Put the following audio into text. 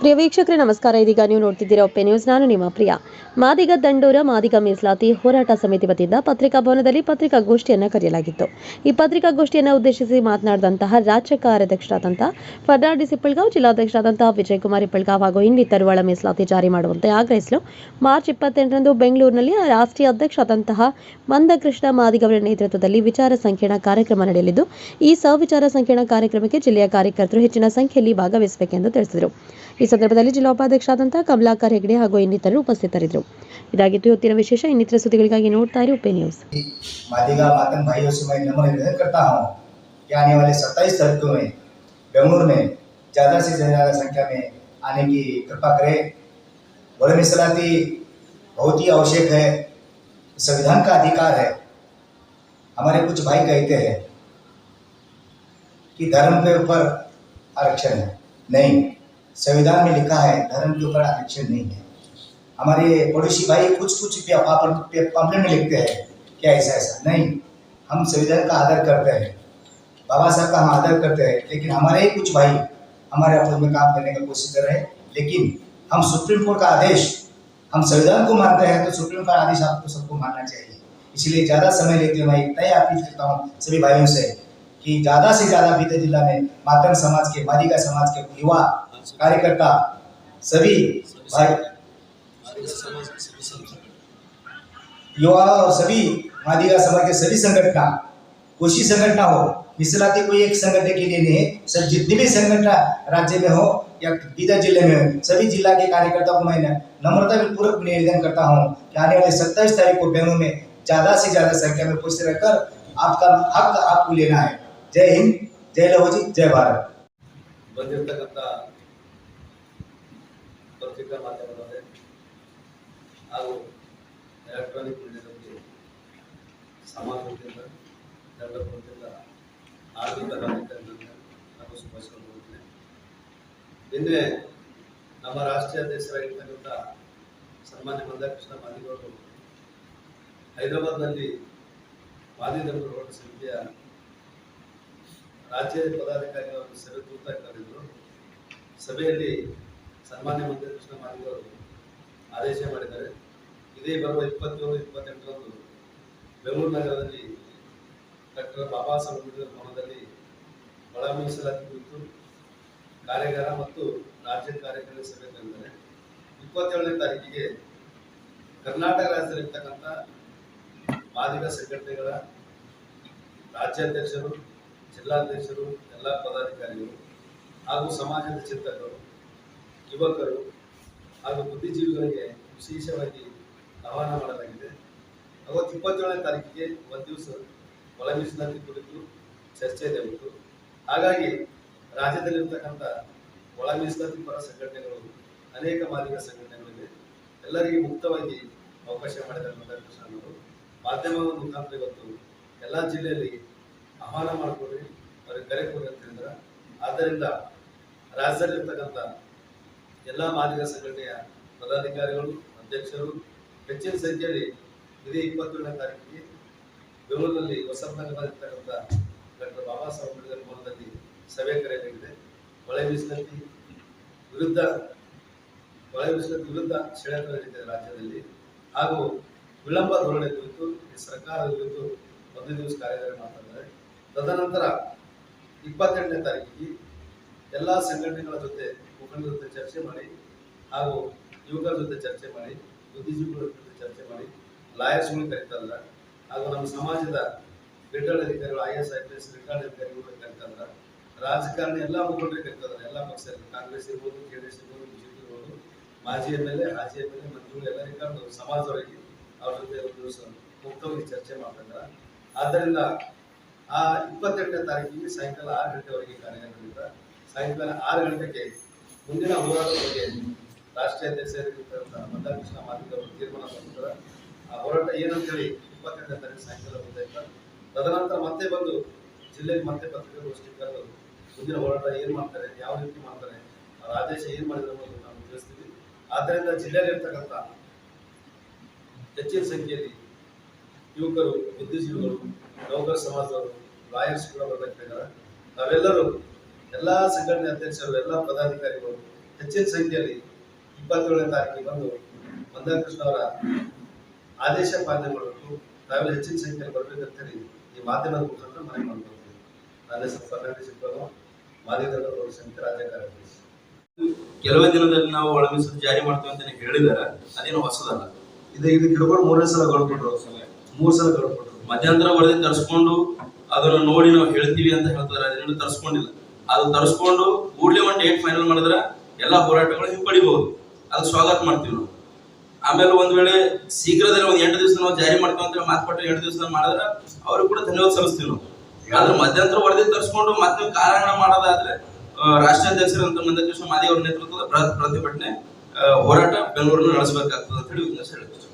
ಪ್ರಿಯ ವೀಕ್ಷಕರೇ, ನಮಸ್ಕಾರ. ಇದೀಗ ನೀವು ನೋಡ್ತಿದ್ದೀರಾ ಒಪ್ಪೆ ನ್ಯೂಸ್. ನಾನು ನಿಮ್ಮ ಪ್ರಿಯ. ಮಾದಿಗ ದಂಡೂರ, ಮಾದಿಗ ಮೀಸಲಾತಿ ಹೋರಾಟ ಸಮಿತಿ ವತಿಯಿಂದ ಪತ್ರಿಕಾ ಭವನದಲ್ಲಿ ಪತ್ರಿಕಾಗೋಷ್ಠಿಯನ್ನು ಕರೆಯಲಾಗಿತ್ತು. ಈ ಪತ್ರಿಕಾಗೋಷ್ಠಿಯನ್ನು ಉದ್ದೇಶಿಸಿ ಮಾತನಾಡಿದಂತಹ ರಾಜ್ಯ ಕಾರ್ಯಾಧ್ಯಕ್ಷರಾದಂತಹ ಫರ್ನಾಂಡಿಸ್ ಇಪ್ಪಳ್ಗಾವ್ ಜಿಲ್ಲಾಧ್ಯಕ್ಷರಾದಂತಹ ವಿಜಯಕುಮಾರ್ ಇಪ್ಪಳ್ಗಾವ್ ಹಾಗೂ ಇನ್ನಿತರುಗಳ ಮೀಸಲಾತಿ ಜಾರಿ ಮಾಡುವಂತೆ ಆಗ್ರಹಿಸಲು ಮಾರ್ಚ್ ಇಪ್ಪತ್ತೆಂಟರಂದು ಬೆಂಗಳೂರಿನಲ್ಲಿ ರಾಷ್ಟ್ರೀಯ ಅಧ್ಯಕ್ಷರಾದಂತಹ ಮಂದಕೃಷ್ಣ ಮಾದಿಗವರ ನೇತೃತ್ವದಲ್ಲಿ ವಿಚಾರ ಸಂಕಿರಣ ಕಾರ್ಯಕ್ರಮ ನಡೆಯಲಿದ್ದು, ಈ ಸವಿಚಾರ ಸಂಕಿರಣ ಕಾರ್ಯಕ್ರಮಕ್ಕೆ ಜಿಲ್ಲೆಯ ಕಾರ್ಯಕರ್ತರು ಹೆಚ್ಚಿನ ಸಂಖ್ಯೆಯಲ್ಲಿ ಭಾಗವಹಿಸಬೇಕೆಂದು ತಿಳಿಸಿದರು. ಸಂದರ್ಭದಲ್ಲಿ ಜಿಲ್ಲಾ ಉಪಾಧ್ಯಕ್ಷರಾದಂತಹ ಕಮಲಾಕರ್ ಹೆಗಡೆ ಹಾಗೂ ಇನ್ನಿತರರು ಉಪಸ್ಥಿತರಿದ್ದರು ಇದಾಗಿತ್ತು ಇವತ್ತಿನ ವಿಶೇಷ ಇನ್ನಿತರ ಸುದ್ದಿಗಳಿಗಾಗಿ ನೋಡ್ತಾ ಇರಿ ಉಪೆ ನ್ಯೂಸ್ मादिगा मातन भाइयों से मैं नम्र निवेदन करता हूँ कि आने वाले सत्ताईस तारीखों में बेंगलुरु में ज़्यादा से ज़्यादा संख्या में आने की कृपा करें बड़े मिसलाती बहुत ही आवश्यक है संविधान का अधिकार है हमारे कुछ भाई कहते हैं कि धर्म के ऊपर आरक्षण है नहीं संविधान में लिखा है, धर्म के ऊपर आरक्षण नहीं है। हमारे पड़ोसी भाई कुछ कुछ में लिखते हैं, क्या ऐसा ऐसा? नहीं, हम संविधान का आदर करते हैं। बाबा साहब का हम आदर करते हैं, लेकिन हमारे ही कुछ भाई हमारे आपस में काम करने का कोशिश कर रहे हैं, लेकिन हम सुप्रीम कोर्ट का आदेश, हम संविधान को मानते हैं तो सुप्रीम कोर्ट का आदेश आपको सबको मानना चाहिए। इसलिए ज़्यादा समय लेते हुए मैं इतना ही अपील करता हूँ सभी भाइयों से कि ज़्यादा से ज़्यादा बीते जिला में मातंग समाज के मादिगा समाज के युवा कार्यकर्ता सभी भाई युवा और सभी मादिगा समाज के सभी संगठन, कोशी संगठन हो, मिसलाती कोई एक संगठन के लिए नहीं है सब जितने भी संगठन राज्य में हो या बीदर ज़िले में हो, सभी जिला के कार्यकर्ताओं को मैं नम्रता में पूर्वक निवेदन करता हूँ कि आने वाले सत्ताईस तारीख को बेंगलुरु में ज़्यादा से ज़्यादा संख्या में उपस्थित रहकर आपका हक आपको लेना है। ಜೈ ಹಿಂದ್, ಜೈ ಲಹೋಜಿ ಜೈ ಭಾರತ್. ಬಂದಿರತಕ್ಕಂತ ಪತ್ರಿಕಾ ಮಾಧ್ಯಮದವರೇ ಹಾಗೂ ಎಲೆಕ್ಟ್ರಾನಿಕ್ ಮೀಡಿಯಾದಲ್ಲಿ ಸಮಾಜದಿಂದ ಜನರದಿಂದ ಆರ್ಥಿಕ ರಾಜಕಾರಣ ನಾನು ಶುಭಾಶಯಗಳು ಹೋಗ್ತೇನೆ ನಿನ್ನೆ ನಮ್ಮ ರಾಷ್ಟ್ರೀಯ ಅಧ್ಯಕ್ಷರಾಗಿರ್ತಕ್ಕಂಥ ಸನ್ಮಾನ್ಯ ಮಂದಾಕೃಷ್ಣ ಮಾದಿಗೌಡರು ಹೈದರಾಬಾದ್ನಲ್ಲಿ ಮಾದಿ ದಂಪರು ಸಮಿತಿಯ ರಾಜ್ಯ ಪದಾಧಿಕಾರಿಗಳು ಸಭೆ ಕೂಡ ಕರೆದರು ಸಭೆಯಲ್ಲಿ ಸನ್ಮಾನ್ಯ ಮಂತ್ರಿ ಕೃಷ್ಣ ಮಾಡಿದವರು ಆದೇಶ ಮಾಡಿದ್ದಾರೆ. ಇದೇ ಬರುವ ಇಪ್ಪತ್ತೇಳು ಇಪ್ಪತ್ತೆಂಟರಂದು ಬೆಂಗಳೂರು ನಗರದಲ್ಲಿ ಡಾಕ್ಟರ್ ಬಾಬಾ ಸಾಹೇಬ್ ಭವನದಲ್ಲಿ ಒಳ ಮೀಸಲಾತಿ ಕುರಿತು ಕಾರ್ಯಾಗಾರ ಮತ್ತು ರಾಜ್ಯ ಕಾರ್ಯಕಾರಿ ಸಭೆ ಕರೆದಿದ್ದಾರೆ. ಇಪ್ಪತ್ತೇಳನೇ ತಾರೀಕಿಗೆ ಕರ್ನಾಟಕ ರಾಜ್ಯದಲ್ಲಿರ್ತಕ್ಕಂಥ ಮಾದಿಗ ಸಂಘಟನೆಗಳ ರಾಜ್ಯಾಧ್ಯಕ್ಷರು ಜಿಲ್ಲಾಧ್ಯಕ್ಷರು ಎಲ್ಲ ಪದಾಧಿಕಾರಿಗಳು ಹಾಗೂ ಸಮಾಜದ ಚಿಂತಕರು, ಯುವಕರು ಹಾಗೂ ಬುದ್ಧಿಜೀವಿಗಳಿಗೆ ವಿಶೇಷವಾಗಿ ಆಹ್ವಾನ ಮಾಡಲಾಗಿದೆ. ಅವತ್ತು ಇಪ್ಪತ್ತೇಳನೇ ತಾರೀಕಿಗೆ ಒಂದು ದಿವಸ ಒಳ ಕುರಿತು ಚರ್ಚೆ ಇದೆ ಹಾಗಾಗಿ ರಾಜ್ಯದಲ್ಲಿರ್ತಕ್ಕಂಥ ಒಳ ಪರ ಸಂಘಟನೆಗಳು, ಅನೇಕ ಮಾದರಿಯ ಸಂಘಟನೆಗಳಿವೆ. ಎಲ್ಲರಿಗೂ ಮುಕ್ತವಾಗಿ ಅವಕಾಶ ಮಾಡಿದ್ದಾರೆ ಮಂದಕೃಷ್ಣ ಅವರು ಮಾಧ್ಯಮದ ಮುಖಾಂತರ ಇವತ್ತು ಎಲ್ಲ ಜಿಲ್ಲೆಯಲ್ಲಿ ಆಹ್ವಾನ ಮಾಡಿಕೊಡ್ರಿ ಕರೆ ಅಂತ ಆದ್ದರಿಂದ ರಾಜ್ಯದಲ್ಲಿರ್ತಕ್ಕಂಥ ಎಲ್ಲ ಮಾದಿಗ ಸಂಘಟನೆಯ ಪದಾಧಿಕಾರಿಗಳು, ಅಧ್ಯಕ್ಷರು, ಹೆಚ್ಚಿನ ಸಂಖ್ಯೆಯಲ್ಲಿ ಇದೇ ಇಪ್ಪತ್ತೇಳನೇ ತಾರೀಕಿಗೆ ಬೆಂಗಳೂರಿನಲ್ಲಿ ವಸಂತನಗರದಲ್ಲಿರ್ತಕ್ಕಂಥ ಡಾಕ್ಟರ್ ಬಾಬಾ ಸಾಹೇಬ್ ಅಂಬೇಡ್ಕರ್ ಭವನದಲ್ಲಿ ಸಭೆ ಕರೆಯಲಾಗಿದೆ. ಹೊಳೆ ಮೀಸಲಾತಿ ವಿರುದ್ಧ, ಹೊಳೆ ಮೀಸಲಾತಿ ವಿರುದ್ಧ ಷಡ್ಯಂತ್ರ ನಡೀತಿದೆ ರಾಜ್ಯದಲ್ಲಿ. ಹಾಗೂ ವಿಳಂಬ ಧೋರಣೆ ಕುರಿತು ಈ ಸರ್ಕಾರದ ಕುರಿತು ಒಂದು ದಿವಸ ಕಾರ್ಯಾಗಾರ ಮಾಡ್ತಾರೆ ತದನಂತರ ಇಪ್ಪತ್ತೆಂಟನೇ ತಾರೀಕಿಗೆ ಎಲ್ಲ ಸಂಘಟನೆಗಳ ಜೊತೆ ಮುಖಂಡರ ಜೊತೆ ಚರ್ಚೆ ಮಾಡಿ ಹಾಗೂ ಯುವಕರ ಜೊತೆ ಚರ್ಚೆ ಮಾಡಿ, ಬುದ್ಧಿಜೀವಿಗಳ ಜೊತೆ ಚರ್ಚೆ ಮಾಡಿ ಲಾಯರ್ಸ್ಗಳು ಕರೀತಾರಲ್ಲ, ಹಾಗೂ ನಮ್ಮ ಸಮಾಜದ ರಿಟರ್ಡ್ ಅಧಿಕಾರಿಗಳು, I S, I P S retired ಅಧಿಕಾರಿಗಳು ಕರೀತಾರಲ್ಲ. ರಾಜಕಾರಣಿ ಎಲ್ಲ ಮುಖಂಡರು ಕರೀತಾರೆ ಎಲ್ಲ ಪಕ್ಷದಲ್ಲಿ ಕಾಂಗ್ರೆಸ್ ಇರ್ಬೋದು, ಕೆ ಡಿ ಎಸ್ ಇರ್ಬೋದು ಪಿ ಇರ್ಬೋದು, ಮಾಜಿ ಎಂ ಎಲ್ ಎ, ಹಾಜಿ ಎಂ ಎಲ್ ಎ, ಮಂತ್ರಿಗಳು ಎಲ್ಲ ಕರೆದು ಸಮಾಜದವರಿಗೆ ಅವ್ರ ಜೊತೆ ಒಂದು ದಿವಸ ಮುಕ್ತವಾಗಿ ಚರ್ಚೆ ಮಾಡ್ತಾರೆ ಆದ್ದರಿಂದ ಆ ಇಪ್ಪತ್ತೆಂಟನೇ ತಾರೀಕಿಗೆ ಸಾಯಂಕಾಲ ಆರು ಗಂಟೆವರೆಗೆ ಕಾರ್ಯಕ್ರಮ ಸಾಯಂಕಾಲ ಆರು ಗಂಟೆಗೆ ಮುಂದಿನ ಹೋರಾಟದ ಬಗ್ಗೆ ರಾಷ್ಟ್ರೀಯ ಅಧ್ಯಕ್ಷರಾಗಿರ್ತಕ್ಕಂಥ ಮಲ್ಲಕೃಷ್ಣ ಮಾದಿಗ ಅವರು ತೀರ್ಮಾನ ತಗೊಂಡ್ರೆ ಆ ಹೋರಾಟ ಏನಂತೇಳಿ ಇಪ್ಪತ್ತೆಂಟನೇ ತಾರೀಕು ಸಾಯಂಕಾಲ ಗೊತ್ತಾಯ್ತು ತದನಂತರ ಮತ್ತೆ ಬಂದು ಜಿಲ್ಲೆಗೆ ಮತ್ತೆ ಪತ್ರಿಕಾಗೋಷ್ಠಿ ಕರೆದು ಮುಂದಿನ ಹೋರಾಟ ಏನು ಮಾಡ್ತಾರೆ, ಯಾವ ರೀತಿ ಮಾಡ್ತಾರೆ, ಅವ್ರ ಆದೇಶ ಏನು ಮಾಡಿದ್ರು ಅನ್ನೋದು ನಾವು ತಿಳಿಸ್ತೀವಿ. ಆದ್ದರಿಂದ ಜಿಲ್ಲೆಯಲ್ಲಿರ್ತಕ್ಕಂಥ ಹೆಚ್ಚಿನ ಸಂಖ್ಯೆಯಲ್ಲಿ ಯುವಕರು ಬುದ್ಧಿಜೀವಿಗಳು ನೌಕರ ಸಮಾಜದವರು ಲಾಯರ್ಸ್ ಕೂಡ ಬರ್ಬೇಕಾಗಿದ್ದಾರೆ ನಾವೆಲ್ಲರೂ ಎಲ್ಲ ಸಂಘಟನೆ ಅಧ್ಯಕ್ಷರು ಎಲ್ಲ ಪದಾಧಿಕಾರಿಗಳು ಹೆಚ್ಚಿನ ಸಂಖ್ಯೆಯಲ್ಲಿ ಇಪ್ಪತ್ತೇಳನೇ ತಾರೀಕಿಗೆ ಬಂದು ಮಂದಾಕೃಷ್ಣ ಅವರ ಆದೇಶ ಪಾಲನೆ ಮಾಡಬೇಕು. ನಾವೆಲ್ಲ ಹೆಚ್ಚಿನ ಸಂಖ್ಯೆಯಲ್ಲಿ ಬರಬೇಕಂತೇಳಿ ಈ ಮಾಧ್ಯಮದ ಮುಖಾಂತರ ಮನವಿ ಮಾಡ್ಕೊಳ್ತೀವಿ ನನ್ನ ಹೆಸರು ಫರ್ನಾಂಡಿಸ್ ಇಬ್ಬರು ಮಾಧ್ಯಮದವರು ಸಮಿತಿ ರಾಜ್ಯ ಕಾರ್ಯದರ್ಶಿ. ಕೆಲವೇ ದಿನದಲ್ಲಿ ನಾವು ಒಳಮೀಸಲು ಜಾರಿ ಮಾಡ್ತೀವಿ ಅಂತ ಹೇಳಿದಾರೆ ಅದೇನು ಹೊಸದಲ್ಲ. ಇದು ಇದಕ್ಕೆ ಹಿಡ್ಕೊಂಡು ಮೂರನೇ ಸಲ ಗೌಡ್ಕೊಟ್ರು ಮೂರು ಸಲ ಕಳ್ಕೊಟ್ರು ಮಧ್ಯಂತರ ವರದಿ ತರಿಸ್ಕೊಂಡು ಅದನ್ನ ನೋಡಿ ನಾವು ಹೇಳ್ತೀವಿ ಅಂತ ಹೇಳ್ತಾರೆ ಅದನ್ನ ತರಿಸ್ಕೊಂಡಿಲ್ಲ. ಅದು ತರಿಸ್ಕೊಂಡು ಕೂಡಲೇ ಒಂದು ಡೇಟ್ ಫೈನಲ್ ಮಾಡಿದ್ರೆ ಎಲ್ಲ ಹೋರಾಟಗಳು ಹಿಂಪಡಿಬಹುದು. ಅದು ಸ್ವಾಗತ ಮಾಡ್ತೀವಿ ನಾವು. ಆಮೇಲೆ ಒಂದ್ ವೇಳೆ ಶೀಘ್ರದಲ್ಲಿ ಒಂದ್ ಎಂಟು ದಿವಸ ನಾವು ಜಾರಿ ಮಾಡ್ತೀವಿ ಅಂತ ಮಾತು ಎಂಟು ದಿವಸ ಮಾಡಿದ್ರೆ ಅವ್ರಿಗೆ ಕೂಡ ಧನ್ಯವಾದ ಸಲ್ಲಿಸ್ತೀವಿ ನಾವು. ಆದ್ರೆ ಮಧ್ಯಂತರ ವರದಿ ತರಿಸ್ಕೊಂಡು ಮತ್ತೆ ಕಾರಣ ಮಾಡೋದಾದ್ರೆ ರಾಷ್ಟ್ರಾಧ್ಯಕ್ಷರು ಅಂತ ಬಂದ ಮಂದಕೃಷ್ಣ ಮಾದಿ ಅವರ ನೇತೃತ್ವದ ಪ್ರತಿಭಟನೆ ಹೋರಾಟ ಬೆಂಗಳೂರಿನ ನಡೆಸಬೇಕಾಗ್ತದೆ ಅಂತ ಹೇಳಿ ಹೇಳ್ತೀವಿ